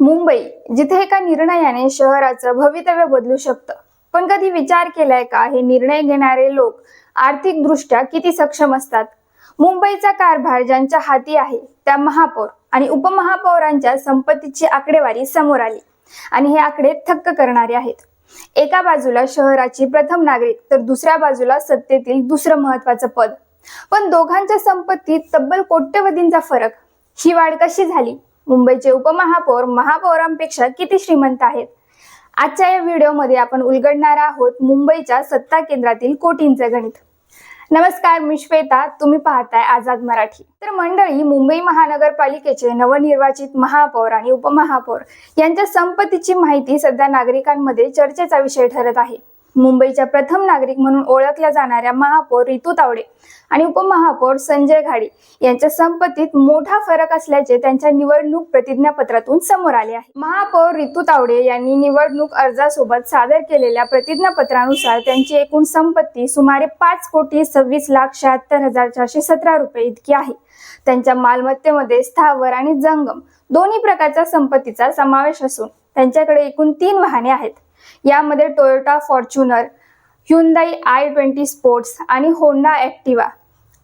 मुंबई जिथे एका निर्णयाने शहराचं भवितव्य बदलू शकतं. पण कधी विचार केलाय का? हे निर्णय घेणारे लोक आर्थिकदृष्ट्या किती सक्षम असतात? मुंबईचा कारभार ज्यांच्या हाती आहे त्या महापौर आणि उपमहापौरांच्या संपत्तीची आकडेवारी समोर आली. आणि हे आकडे थक्क करणारे आहेत. एका बाजूला शहराची प्रथम नागरिक तर दुसऱ्या बाजूला सत्तेतील दुसरं महत्वाचं पद. पण दोघांच्या संपत्तीत तब्बल कोट्यवधींचा फरक ही वाढ कशी झाली? मुंबईचे उपमहापौर महापौरांपेक्षा किती श्रीमंत आहेत? आजच्या या व्हिडिओमध्ये आपण उलगडणार आहोत मुंबईच्या सत्ता केंद्रातील कोटींचे गणित. नमस्कार मी श्वेता. तुम्ही पाहताय आझाद मराठी. तर मंडळी मुंबई महानगरपालिकेचे नवनिर्वाचित महापौर आणि उपमहापौर यांच्या संपत्तीची माहिती सध्या नागरिकांमध्ये चर्चेचा विषय ठरत आहे. मुंबईच्या प्रथम नागरिक म्हणून ओळखल्या जाणाऱ्या महापौर रितू तावडे आणि उपमहापौर संजय घाडी यांच्या संपत्तीत मोठा फरक असल्याचे त्यांच्या निवडणूक प्रतिज्ञापत्रातून समोर आले आहे. महापौर रितू तावडे यांनी निवडणूक अर्जासोबत सादर केलेल्या प्रतिज्ञापत्रानुसार त्यांची एकूण संपत्ती सुमारे पाच कोटी सव्वीस लाख शहात्तर हजार चारशे सतरा रुपये इतकी आहे. त्यांच्या मालमत्तेमध्ये स्थावर आणि जंगम दोन्ही प्रकारच्या संपत्तीचा समावेश असून त्यांच्याकडे एकूण तीन वाहने आहेत. यामध्ये Toyota Fortuner Hyundai i twenty sports आणि होंडा ॲक्टिवा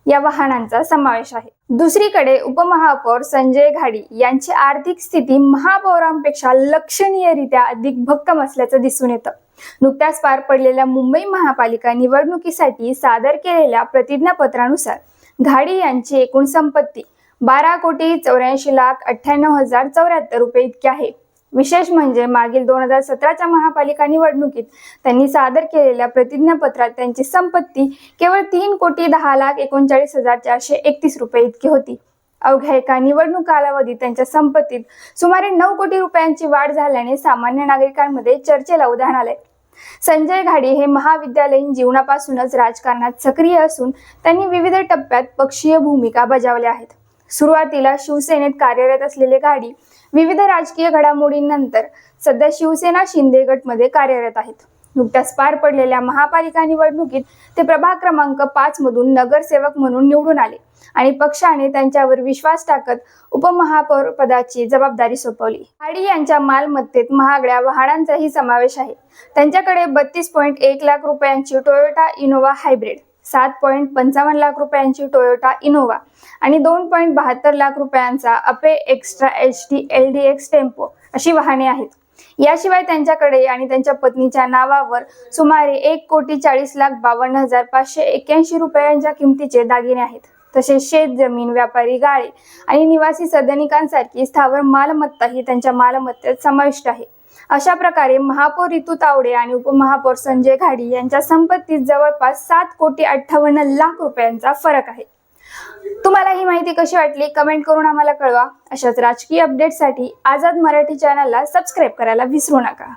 या वाहनांचा समावेश आहे. दुसरीकडे उपमहापौर संजय घाडी यांची आर्थिक स्थिती महापौरांपेक्षा लक्षणीयरित्या अधिक भक्कम असल्याचं दिसून येतं. नुकत्याच पार पडलेल्या मुंबई महापालिका निवडणुकीसाठी सादर केलेल्या प्रतिज्ञापत्रानुसार घाडी यांची एकूण संपत्ती बारा कोटी चौऱ्याऐंशी लाख अठ्ठ्याण्णव हजार चौऱ्याहत्तर रुपये इतकी आहे. विशेष म्हणजे मागील दोन हजार सतराच्या महापालिका निवडणुकीत त्यांनी सादर केलेल्या प्रतिज्ञापत्रात त्यांची संपत्ती केवळ तीन कोटी दहा लाख एकोणचाळीस हजार चारशे एकतीस रुपये इतकी होती. अवघ्या एका निवडणूक कालावधीत त्यांच्या संपत्तीत सुमारे नऊ कोटी रुपयांची वाढ झाल्याने सामान्य नागरिकांमध्ये चर्चेला उदाहरण आले संजय घाडी हे महाविद्यालयीन जीवनापासूनच राजकारणात सक्रिय असून त्यांनी विविध टप्प्यात पक्षीय भूमिका बजावल्या आहेत. सुरुवातीला शिवसेनेत कार्यरत असलेले घाडी विविध राजकीय घडामोडींनंतर सध्या शिवसेना शिंदे गटमध्ये कार्यरत आहेत. नुकत्याच पार पडलेल्या महापालिका निवडणुकीत ते प्रभाग क्रमांक पाच मधून नगरसेवक म्हणून निवडून आले आणि पक्षाने त्यांच्यावर विश्वास टाकत उपमहापौर पदाची जबाबदारी सोपवली. हाडी यांच्या मालमत्तेत महागड्या वाहनांचाही समावेश आहे. त्यांच्याकडे बत्तीस पॉईंट एक लाख रुपयांची टोयोटा इनोवा हायब्रिड सात पॉईंट पंचावन्न लाख रुपयांची टोयोटा इनोवा आणि दोन पॉईंट बहात्तर लाख रुपयांचा Ape extra H D L D X tempo अशी वाहने आहेत. याशिवाय त्यांच्याकडे आणि त्यांच्या पत्नीच्या नावावर सुमारे एक कोटी चाळीस लाख बावन्न हजार पाचशे एक्क्याऐंशी रुपयांच्या किमतीचे दागिने आहेत. तसेच शेत जमीन व्यापारी गाळे आणि निवासी सदनिकांसारखी स्थावर मालमत्ताही त्यांच्या मालमत्तेत समाविष्ट आहे. अशा प्रकारे महापौर ऋतू तावडे आणि उपमहापौर संजय घाडी यांच्या संपत्तीत जवळपास सात कोटी अठ्ठावन्न लाख रुपयांचा फरक आहे. तुम्हाला ही माहिती कशी वाटली? कमेंट करून आम्हाला कळवा. अशाच राजकीय अपडेटसाठी आझाद मराठी चॅनलला सबस्क्राईब करायला विसरू नका.